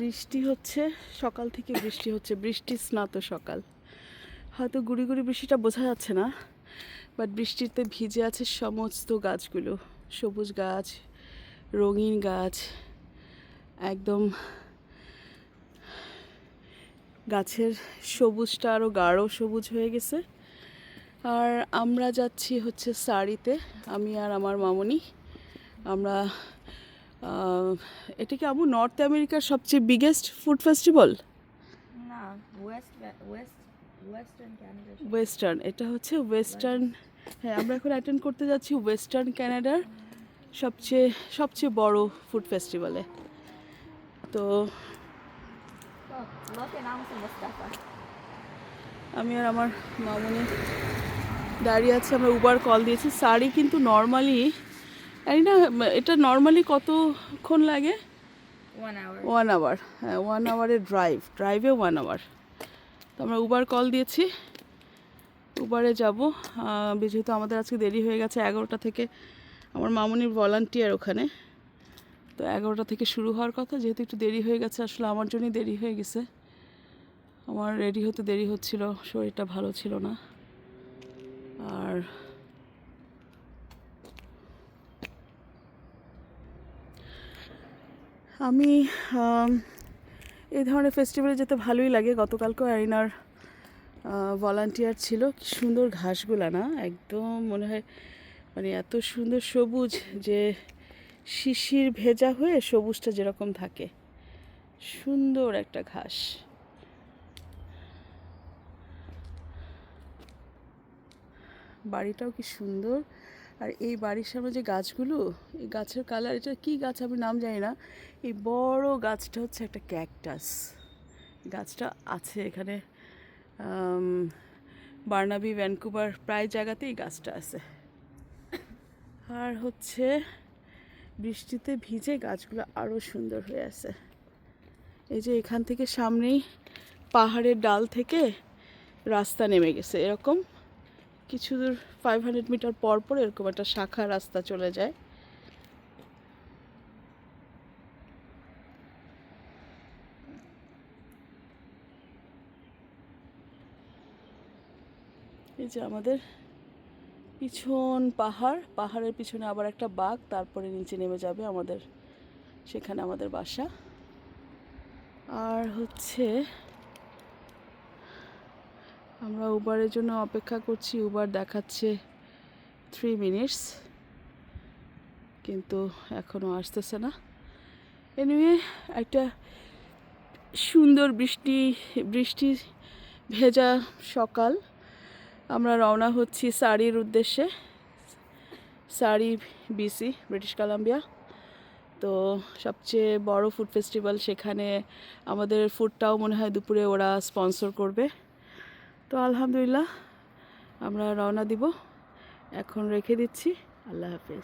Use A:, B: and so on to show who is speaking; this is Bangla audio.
A: বৃষ্টি হচ্ছে, সকাল থেকে বৃষ্টি হচ্ছে, বৃষ্টি স্নাত সকাল। হয়তো গুড়ি গুড়ি বৃষ্টিটা বোঝা যাচ্ছে না বাট বৃষ্টিতে ভিজে আছে সমস্ত গাছগুলো। সবুজ গাছ, রঙিন গাছ, একদম গাছের সবুজটা আরও গাঢ় সবুজ হয়ে গেছে। আর আমরা যাচ্ছি হচ্ছে সারিতে, আমি আর আমার মামনি। আমরা এটা কি আবু নর্থ আমেরিকার সবচেয়ে বিগেস্ট ফুড ফেস্টিভ্যাল
B: না ওয়েস্ট ওয়েস্ট ওয়েস্টার্ন
A: এটা হচ্ছে ওয়েস্টার্ন হ্যাঁ আমরা এখন অ্যাটেন্ড করতে যাচ্ছি ওয়েস্টার্ন ক্যানাডার সবচেয়ে সবচেয়ে বড় ফুড ফেস্টিভ্যালে তো
B: নাম
A: আমি আর আমার মামনি দাঁড়িয়ে আছে আমরা উবার কল দিয়েছি। শাড়ি কিন্তু নর্মালি জানি না এটা নর্মালি কতক্ষণ লাগে?
B: ওয়ান আওয়ার
A: ওয়ান আওয়ার হ্যাঁ ওয়ান আওয়ারের ড্রাইভ ড্রাইভে ওয়ান আওয়ার তো আমরা উবার কল দিয়েছি। উবারে যাব। যেহেতু আমাদের আজকে দেরি হয়ে গেছে এগারোটা থেকে আমার মামুনির ভলান্টিয়ার ওখানে। তো এগারোটা থেকে শুরু হওয়ার কথা যেহেতু একটু দেরি হয়ে গেছে আসলে আমার জন্যই দেরি হয়ে গেছে। আমার রেডি হতে দেরি হচ্ছিল শরীরটা ভালো ছিল না। আর আমি এই ধরনের ফেস্টিভ্যালে যেতে ভালোই লাগে। গতকালকেও আইনার ভলান্টিয়ার ছিল। সুন্দর ঘাসগুলা না? একদম মনে হয় মানে এত সুন্দর সবুজ যে শিশির ভেজা হয়ে সবুজটা যেরকম থাকে। সুন্দর একটা ঘাস। বাড়িটাও কি সুন্দর। আর এই বাড়ির সামনে যে গাছগুলো, এই গাছের কালার এটা কি গাছ আমি নাম জানি না। এই বড় গাছটা হচ্ছে একটা ক্যাকটাস গাছটা আছে এখানে বার্নাবি, ভ্যানকুভার, প্রায় জায়গাতেই গাছটা আছে। আর হচ্ছে বৃষ্টিতে ভিজে গাছগুলো আরও সুন্দর হয়ে আছে। এই যে এখান থেকে সামনেই পাহাড়ের ডাল থেকে রাস্তা নেমে গেছে, এরকম। কিছু দূর ফাইভ হান্ড্রেড মিটার পর পর এরকম একটা শাখা রাস্তা চলে যায়। এই যে আমাদের পিছন পাহাড়, পাহাড়ের পিছনে আবার একটা বাঘ, তারপরে নিচে নেমে যাবে আমাদের, সেখানে আমাদের বাসা। আর হচ্ছে আমরা উবারের জন্য অপেক্ষা করছি। উবার দেখাচ্ছে থ্রি মিনিটস কিন্তু এখনও আসতেছে না। এনিওয়ে একটা সুন্দর বৃষ্টি বৃষ্টি ভেজা সকাল। আমরা রওনা হচ্ছি সারির উদ্দেশ্যে। সারি বিসি ব্রিটিশ কলাম্বিয়া তো সবচেয়ে বড় ফুড ফেস্টিভ্যাল সেখানে আমাদের ফুডটাও মনে হয় দুপুরে ওরা স্পন্সর করবে। তো আলহামদুলিল্লাহ আমরা রওনা দিব। এখন রেখে দিচ্ছি। আল্লাহ হাফেজ।